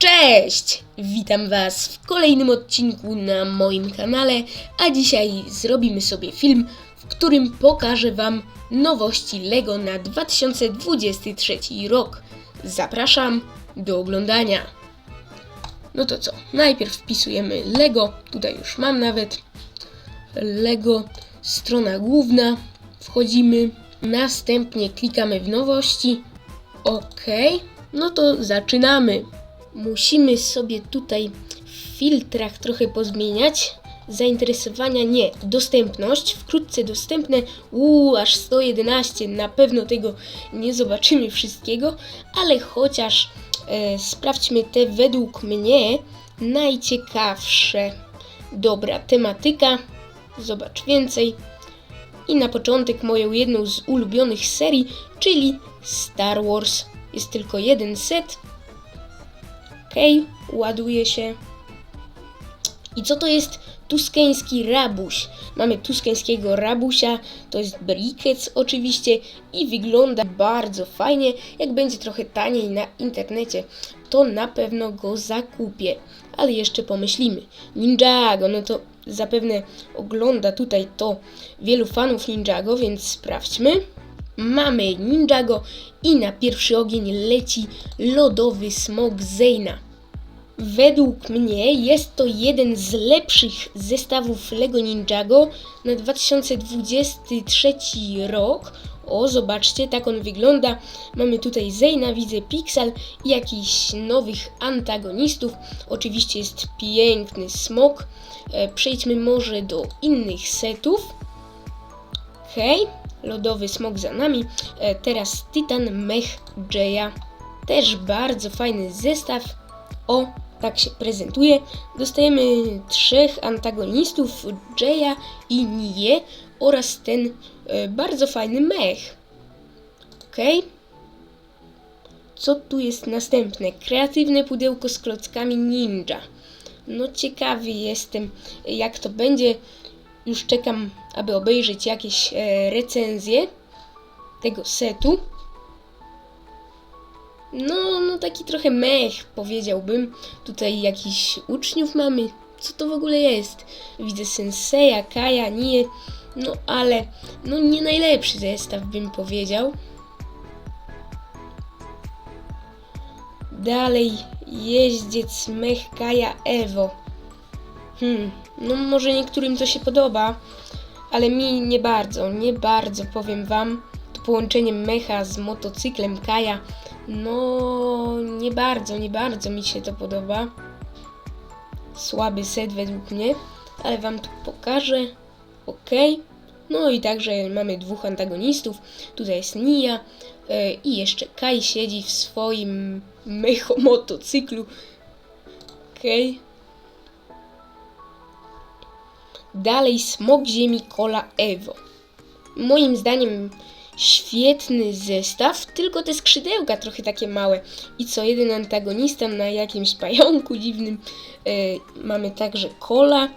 Cześć! Witam Was w kolejnym odcinku na moim kanale, a dzisiaj zrobimy sobie film, w którym pokażę Wam nowości LEGO na 2023 rok. Zapraszam do oglądania. No to co? Najpierw wpisujemy LEGO, tutaj już mam nawet LEGO, strona główna, wchodzimy, następnie klikamy w nowości, OK, no to zaczynamy. Musimy sobie tutaj w filtrach trochę pozmieniać. Zainteresowania nie, dostępność, wkrótce dostępne, uuu, aż 111, na pewno tego nie zobaczymy wszystkiego, ale chociaż e, sprawdźmy te według mnie najciekawsze. Dobra, tematyka, zobacz więcej. I na początek moją jedną z ulubionych serii, czyli Star Wars. Jest tylko jeden set. Okej, ładuje się. I co to jest tuskeński rabuś? Mamy tuskeńskiego rabusia, to jest briquet oczywiście i wygląda bardzo fajnie. Jak będzie trochę taniej na internecie, to na pewno go zakupię. Ale jeszcze pomyślimy. Ninjago, no to zapewne ogląda tutaj to wielu fanów Ninjago, więc sprawdźmy. Mamy Ninjago i na pierwszy ogień leci lodowy smog Zeyna. Według mnie jest to jeden z lepszych zestawów Lego Ninjago na 2023 rok. O, zobaczcie, tak on wygląda. Mamy tutaj Zeyna, widzę Pixel i jakichś nowych antagonistów. Oczywiście jest piękny smok. E, Przejdźmy może do innych setów. Hej, lodowy smok za nami. E, teraz Titan Mech Jaya. Też bardzo fajny zestaw. O, tak się prezentuje. Dostajemy trzech antagonistów, Jaya i Nie oraz ten e, bardzo fajny mech. Ok. Co tu jest następne? Kreatywne pudełko z klockami ninja. No ciekawy jestem, jak to będzie. Już czekam, aby obejrzeć jakieś e, recenzje tego setu. No, no taki trochę mech, powiedziałbym. Tutaj jakiś uczniów mamy. Co to w ogóle jest? Widzę Senseja, Kaja, Nie. No ale, no nie najlepszy zestaw bym powiedział. Dalej, jeździec mech Kaja Evo. Hmm, no może niektórym to się podoba, ale mi nie bardzo, nie bardzo powiem wam. To połączenie mecha z motocyklem Kaja, no nie bardzo, nie bardzo mi się to podoba. Słaby set według mnie, ale wam tu pokażę. Ok. No i także mamy dwóch antagonistów. Tutaj jest Nia e, i jeszcze Kai siedzi w swoim mechomotocyklu. Okej. Dalej Smok Ziemi Cola Evo. Moim zdaniem świetny zestaw, tylko te skrzydełka trochę takie małe. I co jeden antagonista na jakimś pająku dziwnym. E, mamy także Cola.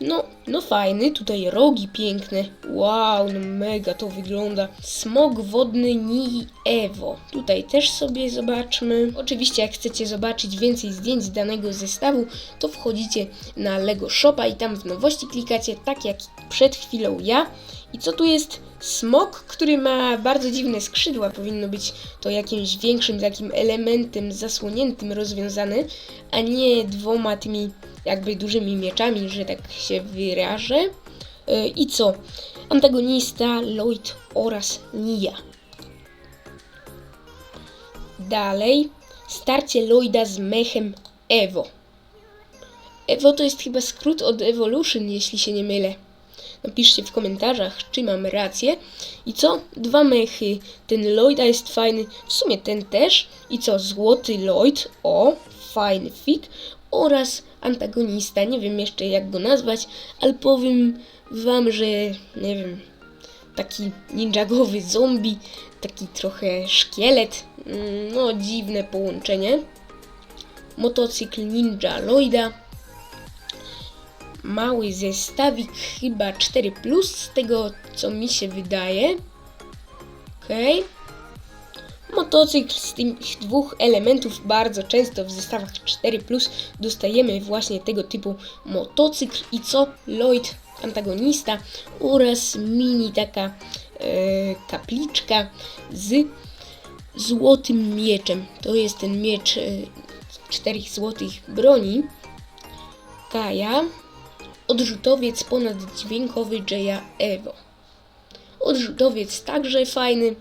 No, no fajny, tutaj rogi piękne. Wow, no mega to wygląda. Smog wodny Nii Evo. Tutaj też sobie zobaczmy. Oczywiście jak chcecie zobaczyć więcej zdjęć z danego zestawu, to wchodzicie na Lego Shopa i tam w nowości klikacie, tak jak przed chwilą ja. I co tu jest? Smok, który ma bardzo dziwne skrzydła. Powinno być to jakimś większym takim elementem zasłoniętym rozwiązane, a nie dwoma tymi jakby dużymi mieczami, że tak się wyrażę. Yy, I co? Antagonista, Lloyd oraz Nia. Dalej, starcie Lloyda z mechem Evo. Evo to jest chyba skrót od Evolution, jeśli się nie mylę. Napiszcie w komentarzach, czy mam rację. I co? Dwa mechy. Ten Lloyda jest fajny, w sumie ten też. I co? Złoty Lloyd, o, fajny fit. Oraz antagonista, nie wiem jeszcze jak go nazwać, ale powiem wam, że nie wiem, taki ninjagowy zombie, taki trochę szkielet. Mm, No, dziwne połączenie. Motocykl Ninja Lloyda mały zestawik, chyba 4, z tego co mi się wydaje. Ok. Motocykl z tych dwóch elementów bardzo często w zestawach 4 dostajemy właśnie tego typu motocykl i co Lloyd antagonista oraz mini taka e, kapliczka z złotym mieczem. To jest ten miecz e, czterech złotych broni. Kaja. Odrzutowiec ponaddźwiękowy Jaya Evo. Odrzutowiec także fajny.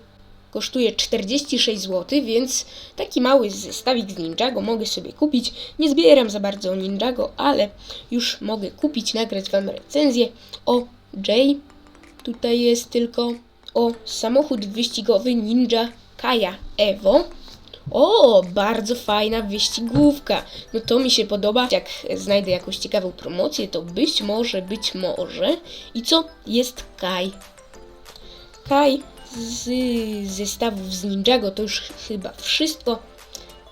Kosztuje 46 zł, więc taki mały zestawik z Ninjago mogę sobie kupić. Nie zbieram za bardzo Ninjago, ale już mogę kupić, nagrać Wam recenzję. O, Jay, tutaj jest tylko o samochód wyścigowy Ninja Kaja Evo. O, bardzo fajna wyścigówka. No to mi się podoba. Jak znajdę jakąś ciekawą promocję, to być może, być może. I co? Jest Kai. Kai z zestawów z Ninjago to już chyba wszystko.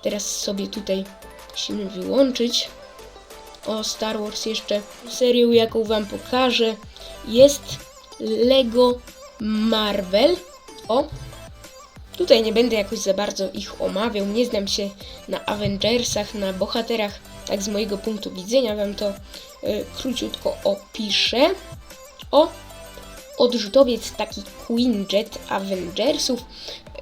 Teraz sobie tutaj musimy wyłączyć. O, Star Wars jeszcze serię, jaką wam pokażę. Jest Lego Marvel. O, Tutaj nie będę jakoś za bardzo ich omawiał, nie znam się na Avengersach, na bohaterach, tak z mojego punktu widzenia wam to y, króciutko opiszę. O, odrzutowiec taki Queen Jet Avengersów.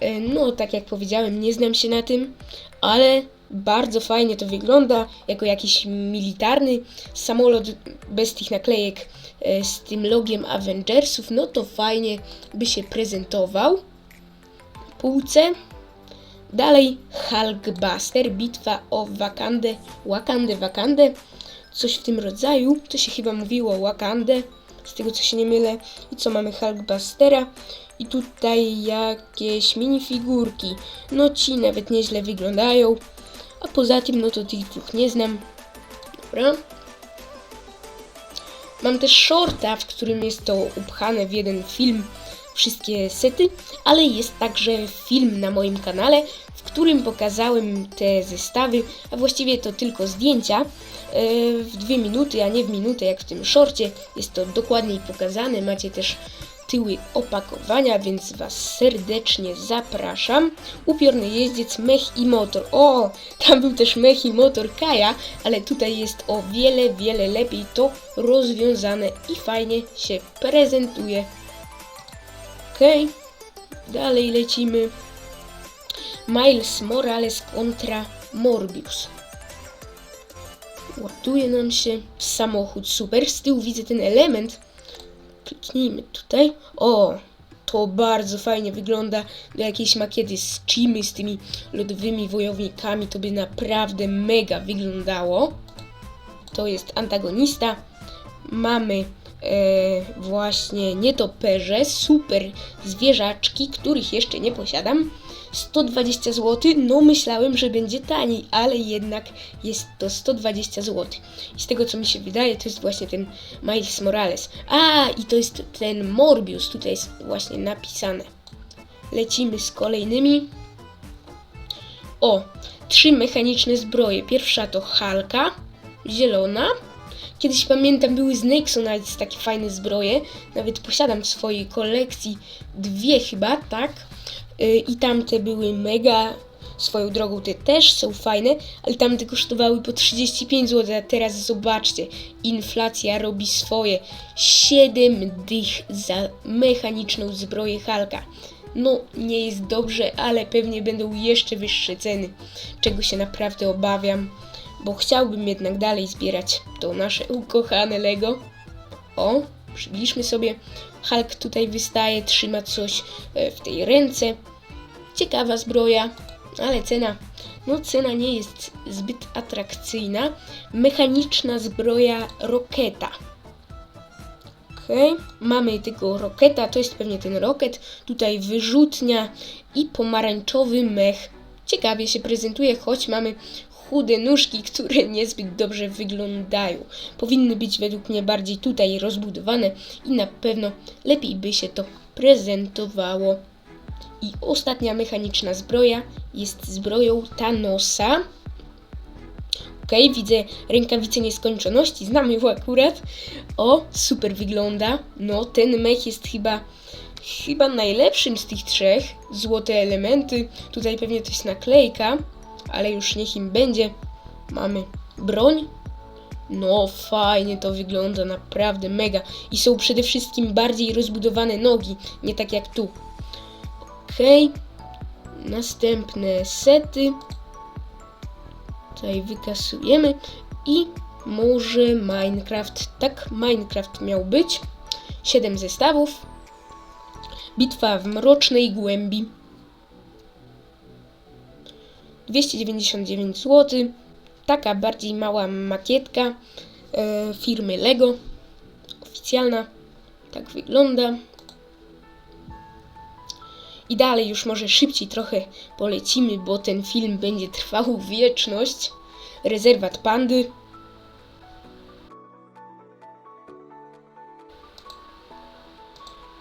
Y, no, tak jak powiedziałem, nie znam się na tym, ale bardzo fajnie to wygląda, jako jakiś militarny samolot bez tych naklejek y, z tym logiem Avengersów, no to fajnie by się prezentował półce. Dalej Hulkbuster, bitwa o Wakandę, Wakandę, Wakandę, coś w tym rodzaju. To się chyba mówiło Wakandę, z tego co się nie mylę. I co mamy Hulkbustera. I tutaj jakieś minifigurki. No ci nawet nieźle wyglądają. A poza tym, no to tych dwóch nie znam. Dobra. Mam też shorta, w którym jest to upchane w jeden film wszystkie sety, ale jest także film na moim kanale, w którym pokazałem te zestawy, a właściwie to tylko zdjęcia e, w dwie minuty, a nie w minutę jak w tym shorcie. Jest to dokładniej pokazane, macie też tyły opakowania, więc Was serdecznie zapraszam. Upiorny jeździec, mech i motor. O, tam był też mech i motor Kaja, ale tutaj jest o wiele, wiele lepiej to rozwiązane i fajnie się prezentuje. Okej, dalej lecimy. Miles Morales kontra Morbius. Ładuje nam się samochód. Super. Z tyłu widzę ten element. Kliknijmy tutaj. O, to bardzo fajnie wygląda. Do jakiejś makiety z Chimy, z tymi lodowymi wojownikami. To by naprawdę mega wyglądało. To jest antagonista. Mamy właśnie nietoperze, super zwierzaczki, których jeszcze nie posiadam. 120 zł, no myślałem, że będzie taniej, ale jednak jest to 120 zł. I z tego co mi się wydaje, to jest właśnie ten Miles Morales. A, i to jest ten Morbius, tutaj jest właśnie napisane. Lecimy z kolejnymi. O, trzy mechaniczne zbroje. Pierwsza to Halka, zielona. Kiedyś pamiętam, były z Nexonites takie fajne zbroje. Nawet posiadam w swojej kolekcji dwie chyba, tak? Yy, I tamte były mega. Swoją drogą te też są fajne, ale tamte kosztowały po 35 zł, a teraz zobaczcie, inflacja robi swoje. 7 dych za mechaniczną zbroję Halka. No, nie jest dobrze, ale pewnie będą jeszcze wyższe ceny, czego się naprawdę obawiam bo chciałbym jednak dalej zbierać to nasze ukochane Lego. O, przybliżmy sobie. Hulk tutaj wystaje, trzyma coś e, w tej ręce. Ciekawa zbroja, ale cena, no cena nie jest zbyt atrakcyjna. Mechaniczna zbroja Roketa. Okay. mamy tego Roketa, to jest pewnie ten Roket. Tutaj wyrzutnia i pomarańczowy mech. Ciekawie się prezentuje, choć mamy chude nóżki, które niezbyt dobrze wyglądają. Powinny być według mnie bardziej tutaj rozbudowane i na pewno lepiej by się to prezentowało. I ostatnia mechaniczna zbroja jest zbroją Thanosa. Ok, widzę rękawice nieskończoności, znam ją akurat. O, super wygląda. No, ten mech jest chyba chyba najlepszym z tych trzech. Złote elementy. Tutaj pewnie to jest naklejka, ale już niech im będzie. Mamy broń. No, fajnie to wygląda, naprawdę mega. I są przede wszystkim bardziej rozbudowane nogi, nie tak jak tu. Okej. Następne sety. Tutaj wykasujemy. I może Minecraft. Tak, Minecraft miał być. 7 zestawów. Bitwa w mrocznej głębi. 299 zł. Taka bardziej mała makietka e, firmy Lego. Oficjalna. Tak wygląda. I dalej już może szybciej trochę polecimy, bo ten film będzie trwał wieczność. Rezerwat Pandy.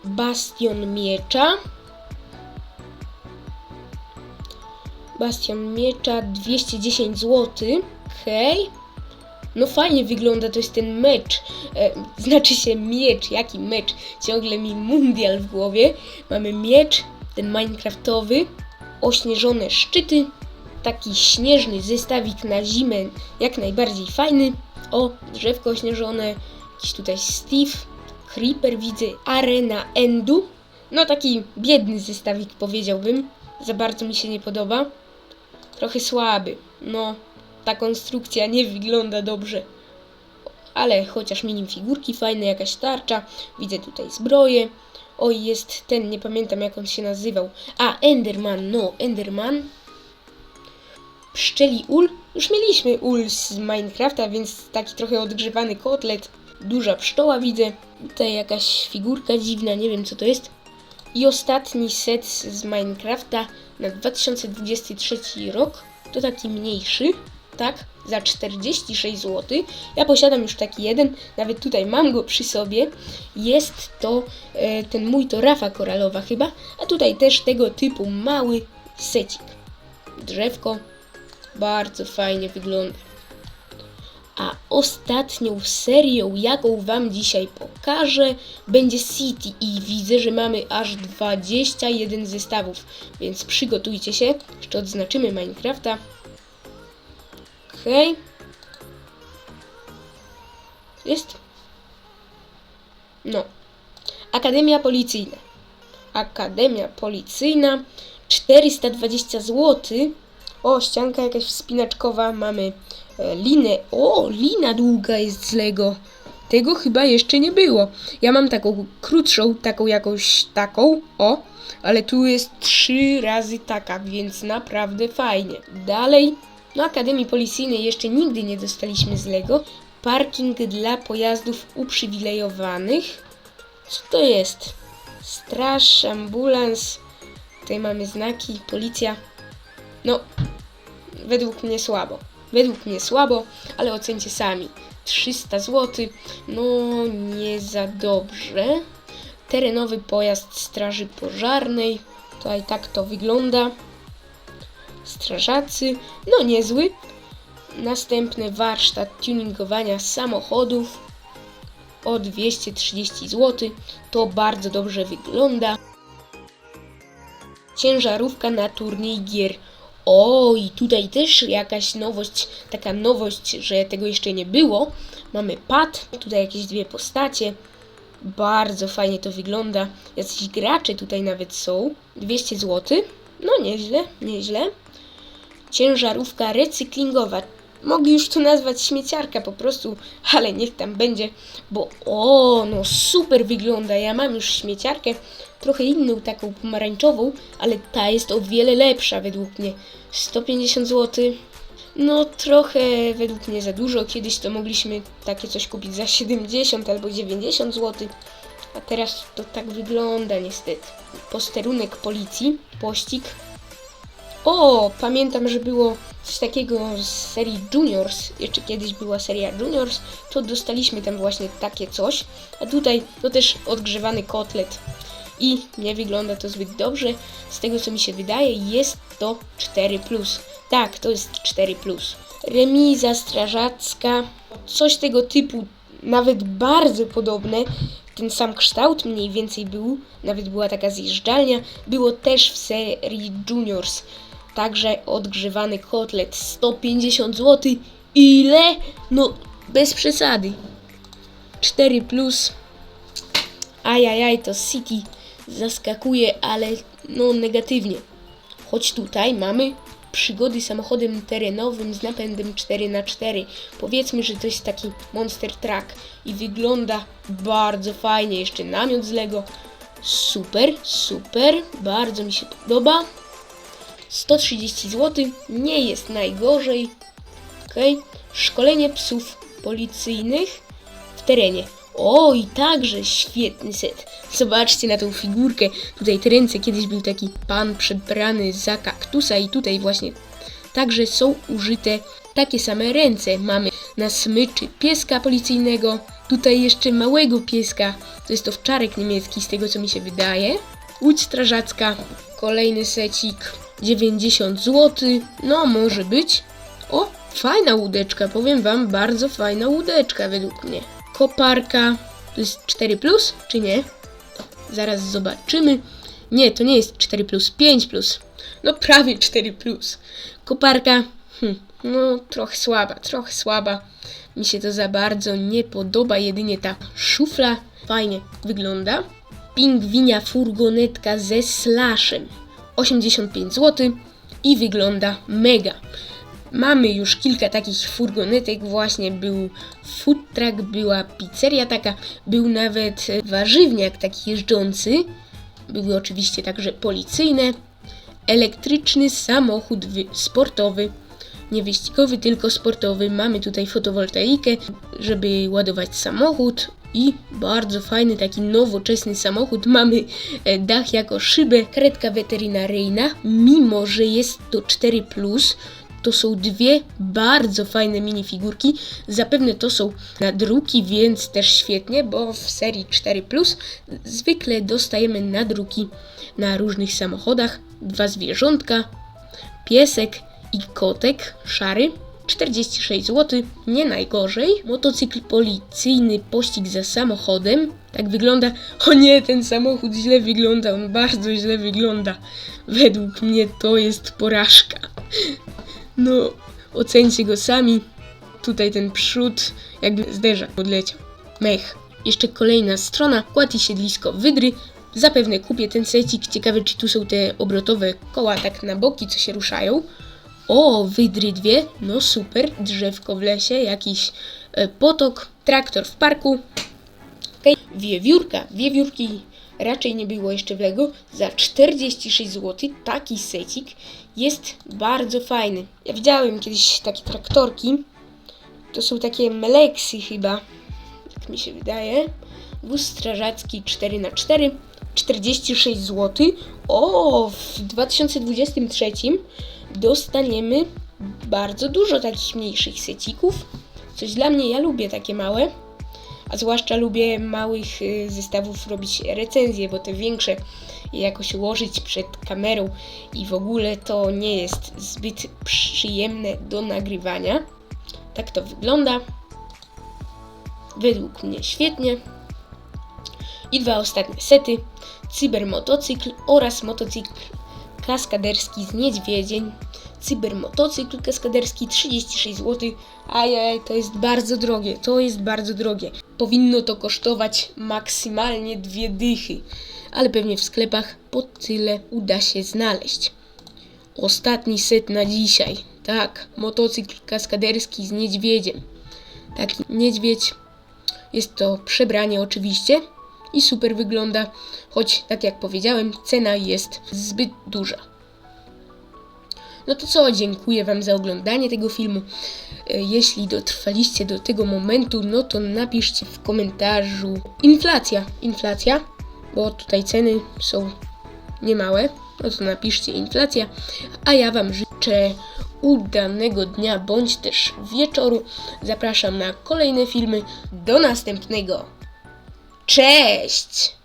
Bastion Miecza. Bastion Miecza 210 zł. Okej. No fajnie wygląda, to jest ten mecz. E, znaczy się miecz, jaki mecz? Ciągle mi mundial w głowie. Mamy miecz, ten minecraftowy, ośnieżone szczyty, taki śnieżny zestawik na zimę, jak najbardziej fajny. O, drzewko ośnieżone, jakiś tutaj Steve, Creeper widzę, Arena Endu. No taki biedny zestawik powiedziałbym, za bardzo mi się nie podoba. Trochę słaby, no ta konstrukcja nie wygląda dobrze. Ale chociaż minim figurki fajne, jakaś tarcza, widzę tutaj zbroję. Oj, jest ten, nie pamiętam jak on się nazywał. A, Enderman, no, Enderman. Pszczeli ul. Już mieliśmy ul z Minecrafta, więc taki trochę odgrzewany kotlet. Duża pszczoła widzę. Tutaj jakaś figurka dziwna, nie wiem co to jest. I ostatni set z Minecrafta na 2023 rok. To taki mniejszy, tak? Za 46 zł. Ja posiadam już taki jeden, nawet tutaj mam go przy sobie. Jest to e, ten mój to rafa koralowa chyba, a tutaj też tego typu mały secik. Drzewko bardzo fajnie wygląda. A ostatnią serią, jaką Wam dzisiaj pokażę, będzie City i widzę, że mamy aż 21 zestawów, więc przygotujcie się. Jeszcze odznaczymy Minecrafta. Okej. Jest. No. Akademia Policyjna. Akademia Policyjna. 420 zł. O, ścianka jakaś wspinaczkowa. Mamy linę. O, lina długa jest z Lego. Tego chyba jeszcze nie było. Ja mam taką krótszą, taką jakąś taką. O, ale tu jest trzy razy taka, więc naprawdę fajnie. Dalej, no Akademii Policyjnej jeszcze nigdy nie dostaliśmy z Lego. Parking dla pojazdów uprzywilejowanych. Co to jest? Straż, ambulans. Tutaj mamy znaki, policja. No, według mnie słabo. Według mnie słabo, ale ocencie sami. 300 zł, no nie za dobrze. Terenowy pojazd Straży Pożarnej. Tutaj tak to wygląda. Strażacy, no niezły. Następny warsztat tuningowania samochodów o 230 zł. To bardzo dobrze wygląda. Ciężarówka na turniej gier. O, i tutaj też jakaś nowość, taka nowość, że tego jeszcze nie było. Mamy pad, tutaj jakieś dwie postacie. Bardzo fajnie to wygląda. Jacyś gracze tutaj nawet są. 200 zł. No nieźle, nieźle. Ciężarówka recyklingowa. Mogli już to nazwać śmieciarka po prostu, ale niech tam będzie, bo o, no super wygląda. Ja mam już śmieciarkę, trochę inną, taką pomarańczową, ale ta jest o wiele lepsza według mnie. 150 zł. No trochę według mnie za dużo. Kiedyś to mogliśmy takie coś kupić za 70 albo 90 zł. A teraz to tak wygląda niestety. Posterunek policji, pościg. O, pamiętam, że było coś takiego z serii Juniors. Jeszcze kiedyś była seria Juniors, to dostaliśmy tam właśnie takie coś. A tutaj to też odgrzewany kotlet. I nie wygląda to zbyt dobrze. Z tego co mi się wydaje, jest to 4. Tak, to jest 4. Remiza strażacka. Coś tego typu, nawet bardzo podobne. ten sam kształt mniej więcej był, nawet była taka zjeżdżalnia, było też w serii Juniors. Także odgrzewany kotlet 150 zł. Ile? No, bez przesady. 4 plus. Ajajaj, to City zaskakuje, ale no negatywnie. Choć tutaj mamy przygody samochodem terenowym z napędem 4x4. Powiedzmy, że to jest taki Monster Truck i wygląda bardzo fajnie. Jeszcze namiot z Lego. Super, super, bardzo mi się podoba. 130 zł, nie jest najgorzej. Okej, szkolenie psów policyjnych w terenie. O, i także świetny set. Zobaczcie na tą figurkę. Tutaj ręce, kiedyś był taki pan przebrany za kaktusa i tutaj właśnie także są użyte takie same ręce. Mamy na smyczy pieska policyjnego, tutaj jeszcze małego pieska, to jest to wczarek niemiecki z tego co mi się wydaje. Łódź strażacka, kolejny secik, 90 zł, no może być. O, fajna łódeczka, powiem wam, bardzo fajna łódeczka według mnie. Koparka, to jest 4 plus, czy nie? Zaraz zobaczymy. Nie, to nie jest 4 plus, 5 plus. No prawie 4 plus. Koparka, hm, no trochę słaba, trochę słaba. Mi się to za bardzo nie podoba, jedynie ta szufla fajnie wygląda. Pingwinia furgonetka ze slashem. 85 zł i wygląda mega. Mamy już kilka takich furgonetek, właśnie był food truck, była pizzeria taka, był nawet warzywniak taki jeżdżący, były oczywiście także policyjne, elektryczny samochód wy- sportowy, nie wyścigowy, tylko sportowy. Mamy tutaj fotowoltaikę, żeby ładować samochód. I bardzo fajny taki nowoczesny samochód. Mamy e, dach jako szybę, karetka weterynaryjna, mimo że jest to 4 to są dwie bardzo fajne minifigurki. Zapewne to są nadruki, więc też świetnie, bo w serii 4 zwykle dostajemy nadruki na różnych samochodach. Dwa zwierzątka, piesek i kotek szary. 46 zł, nie najgorzej. Motocykl policyjny, pościg za samochodem. Tak wygląda. O nie, ten samochód źle wygląda, on bardzo źle wygląda. Według mnie to jest porażka. No, ocencie go sami. Tutaj ten przód, jakby zderzak odleciał. Mech. Jeszcze kolejna strona, kład i siedlisko wydry. Zapewne kupię ten secik. Ciekawe, czy tu są te obrotowe koła tak na boki, co się ruszają. O, wydry dwie. No super. Drzewko w lesie, jakiś e, potok, traktor w parku. Okej, wiewiórka. Wiewiórki raczej nie było jeszcze w Lego. Za 46 zł taki secik jest bardzo fajny. Ja widziałem kiedyś takie traktorki. To są takie meleksy chyba, jak mi się wydaje. Wóz strażacki 4x4, 46 zł. O, w 2023 dostaniemy bardzo dużo takich mniejszych secików. Coś dla mnie, ja lubię takie małe. A zwłaszcza lubię małych y, zestawów robić recenzje, bo te większe jakoś ułożyć przed kamerą i w ogóle to nie jest zbyt przyjemne do nagrywania. Tak to wygląda. Według mnie świetnie. I dwa ostatnie sety. Cybermotocykl oraz motocykl kaskaderski z niedźwiedzień. Cybermotocykl kaskaderski 36 zł. Ajaj, to jest bardzo drogie, to jest bardzo drogie. Powinno to kosztować maksymalnie dwie dychy, ale pewnie w sklepach po tyle uda się znaleźć. Ostatni set na dzisiaj. Tak, motocykl kaskaderski z niedźwiedziem. Taki niedźwiedź. Jest to przebranie oczywiście i super wygląda, choć tak jak powiedziałem, cena jest zbyt duża. No to co, dziękuję Wam za oglądanie tego filmu. E, Jeśli dotrwaliście do tego momentu, no to napiszcie w komentarzu inflacja, inflacja, bo tutaj ceny są niemałe. No to napiszcie inflacja, a ja Wam życzę udanego dnia bądź też wieczoru. Zapraszam na kolejne filmy. Do następnego. Cześć!